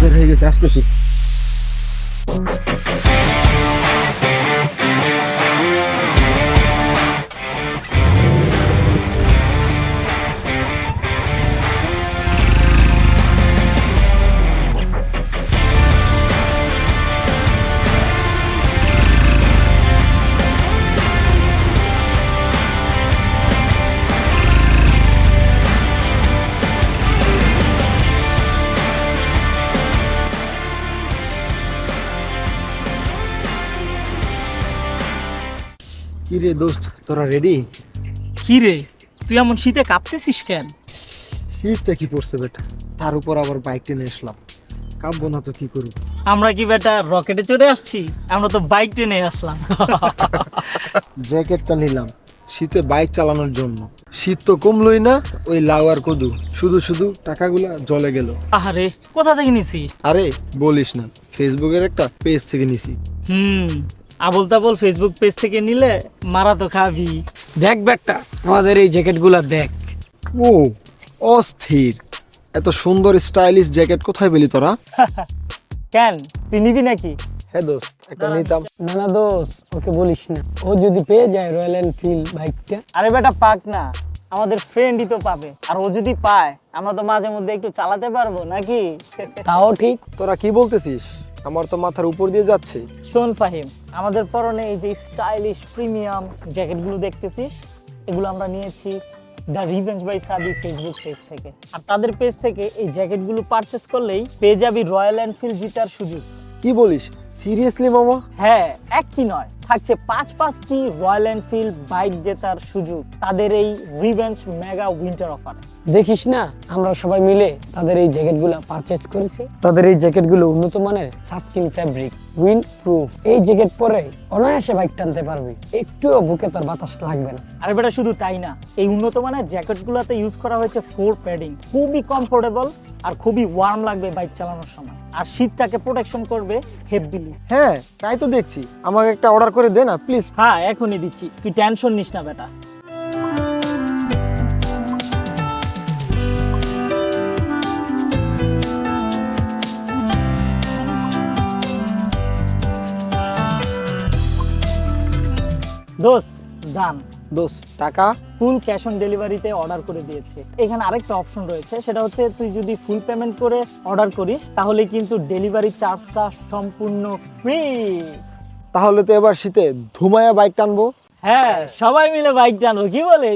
বের হয়ে গেছে আসতেছি। কি রে দোস্ত তোরা রেডি কি রে তুই এমন শীতে কাঁপতেছিস কেন? শীতটা কি পড়ছে বেটা? তার উপর আবার বাইক টেনে আসলাম। কাঁপবো না তো কি করব? আমরা কি বেটা রকেটে চড়ে আসছি? আমরা তো বাইক টেনে আসলাম। জ্যাকেটটা নিলাম শীতে বাইক চালানোর জন্য। শীত তো কমলোই না ওই লাউ আর কদু। শুধু শুধু টাকাগুলা জলে গেল। আহারে কোথা থেকে নিছিস? আরে বলিস না ফেসবুকের একটা পেজ থেকে নিছি। হুম আবল তাবল ফেসবুক পেজ থেকে নিলে মারা তো খাবি। দেখ ব্যাগটা আমাদের এই জ্যাকেটগুলো দেখ। ও অস্থির। এত সুন্দর স্টাইলিশ জ্যাকেট কোথায় পেলি তোরা? কেন? তুই নিবি নাকি? হ্যাঁ দোস্ত একটা নিতাম। না না দোষ ওকে বলিস না। ও যদি পেয়ে যায় রয়্যাল এনফিল্ড বাইকটা আরে বেটা পাক না। আমাদের ফ্রেন্ডই তো পাবে। আর ও যদি পায় আমরা তো মাঝে মধ্যে একটু চালাতে পারব নাকি? তাও ঠিক। তোরা কি বলতেছিস? আমার তো মাথার উপর দিয়ে যাচ্ছে। শোন ফাহিম আমাদের পরনে এই যে স্টাইলিশ প্রিমিয়াম জ্যাকেটগুলো দেখতেছিস এগুলো আমরা নিয়েছি the revenge by Sadi Facebook page থেকে। আর তাদের পেজ থেকে এই জ্যাকেটগুলো পারচেস করলেই পেয়ে যাবি রয়্যাল এনফিল্ড জিতার সুযোগ। কি বলিস? সিরিয়াসলি মামা? হ্যাঁ একটি নয়। থাকছে পাঁচ পাঁচটি রয়্যাল এনফিল্ড বাইক জেতার সুযোগ তাদের এই রিভেঞ্জ মেগা উইন্টার অফার দেখিস না, আমরা সবাই মিলে তাদের এই জ্যাকেটগুলো পারচেস করেছি। তাদের এই জ্যাকেটগুলো উন্নত মানের সাস্কিন ফ্যাব্রিক উইন্ড প্রুফ এই জ্যাকেট পরে অনায়াসে বাইক টানতে পারবি। একটুও বুকে তোর বাতাস লাগবে না। আর বেটা শুধু তাই না এই উন্নত মানের জ্যাকেটগুলোতে ইউজ করা হয়েছে ফোর প্যাডিং খুবই কমফোর্টেবল আর খুবই ওয়ার্ম লাগবে বাইক চালানোর সময়। আর শীতটাকে প্রোটেকশন করবে হেভবিলি হ্যাঁ তাই তো দেখছি। আমাকে একটা অর্ডার করে দে না প্লিজ হ্যাঁ এখনই দিচ্ছি। তুই টেনশন নিস না বেটা। দোস্ত দান দোস্ত টাকা? ফুল ক্যাশ অন ডেলিভারিতে অর্ডার করে দিয়েছে। এখানে আরেকটা অপশন রয়েছে সেটা হচ্ছে তুই যদি ফুল পেমেন্ট করে অর্ডার করিস তাহলে কিন্তু ডেলিভারি চার্জটা সম্পূর্ণ ফ্রি তাহলে তো এবার শীতে ধুমায়া বাইক টানবো। হ্যাঁ সবাই মিলে বাইক টানবো কি বলে